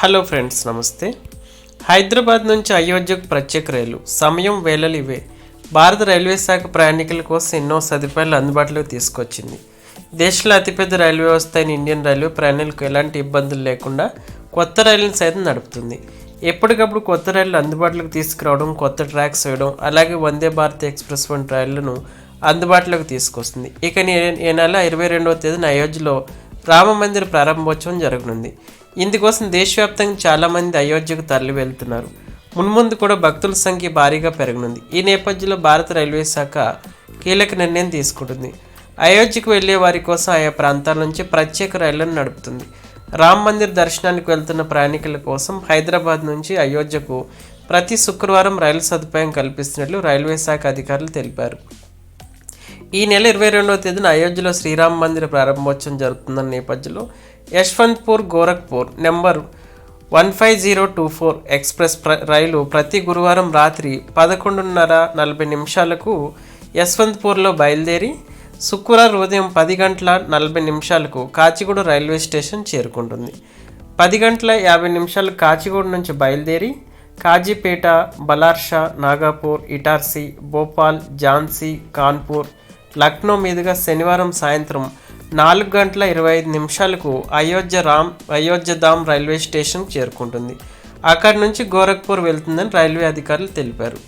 Hello friends నమస్తే. హైదరాబాద్ నుంచి అయోధ్యకు ప్రత్యేక రైలు. సమయం వేళలు ఇవే. భారత రైల్వే శాఖ ప్రయాణికుల కోసం ఎన్నో సదుపాయాలు అందుబాటులోకి తీసుకొచ్చింది. దేశంలో అతిపెద్ద రైల్వే వ్యవస్థ అయిన ఇండియన్ రైల్వే ప్రయాణికులకు ఎలాంటి ఇబ్బందులు లేకుండా కొత్త రైళ్ళను సైతం నడుపుతుంది. ఎప్పటికప్పుడు కొత్త రైళ్ళు అందుబాటులోకి తీసుకురావడం కొత్త ట్రాక్స్ వేయడం అలాగే వందే భారత్ ఎక్స్ప్రెస్ వంటి రైళ్ళను అందుబాటులోకి తీసుకొస్తుంది. ఇక ఈ నెల ఇరవై రెండవ తేదీన అయోధ్యలో రామ మందిర ప్రారంభోత్సవం జరగనుంది. ఇందుకోసం దేశవ్యాప్తంగా చాలామంది అయోధ్యకు తరలి వెళ్తున్నారు. మున్ముందు కూడా భక్తుల సంఖ్య భారీగా పెరగనుంది. ఈ నేపథ్యంలో భారత రైల్వే శాఖ కీలక నిర్ణయం తీసుకుంటుంది. అయోధ్యకు వెళ్ళే వారి కోసం ఆయా ప్రాంతాల నుంచి ప్రత్యేక రైళ్ళను నడుపుతుంది. రామ్ మందిర్ దర్శనానికి వెళ్తున్న ప్రయాణికుల కోసం హైదరాబాద్ నుంచి అయోధ్యకు ప్రతి శుక్రవారం రైలు సదుపాయం కల్పిస్తున్నట్లు రైల్వే శాఖ అధికారులు తెలిపారు. ఈ నెల ఇరవై రెండవ తేదీన అయోధ్యలో శ్రీరామ మందిర ప్రారంభోత్సవం జరుగుతున్న నేపథ్యంలో Yesvantpur Gorakhpur number one five zero two four express ప్ర- రైలు ప్రతి గురువారం రాత్రి పదకొండున్నర నలభై నిమిషాలకు యశ్వంత్పూర్లో బయలుదేరి శుక్రవారం ఉదయం పది గంటల నలభై నిమిషాలకు కాచిగూడ రైల్వే స్టేషన్ చేరుకుంటుంది. పది గంటల యాభై నిమిషాలు కాచిగూడ నుంచి బయలుదేరి కాజీపేట బలార్షా నాగాపూర్ ఇటార్సీ భోపాల్ ఝాన్సీ కాన్పూర్ లక్నో మీదుగా శనివారం సాయంత్రం నాలుగు గంటల ఇరవై ఐదు నిమిషాలకు అయోధ్య రామ్ అయోధ్య ధామ్ రైల్వే స్టేషన్ చేరుకుంటుంది. అక్కడి నుంచి గోరఖ్పూర్ వెళ్తుందని రైల్వే అధికారులు తెలిపారు.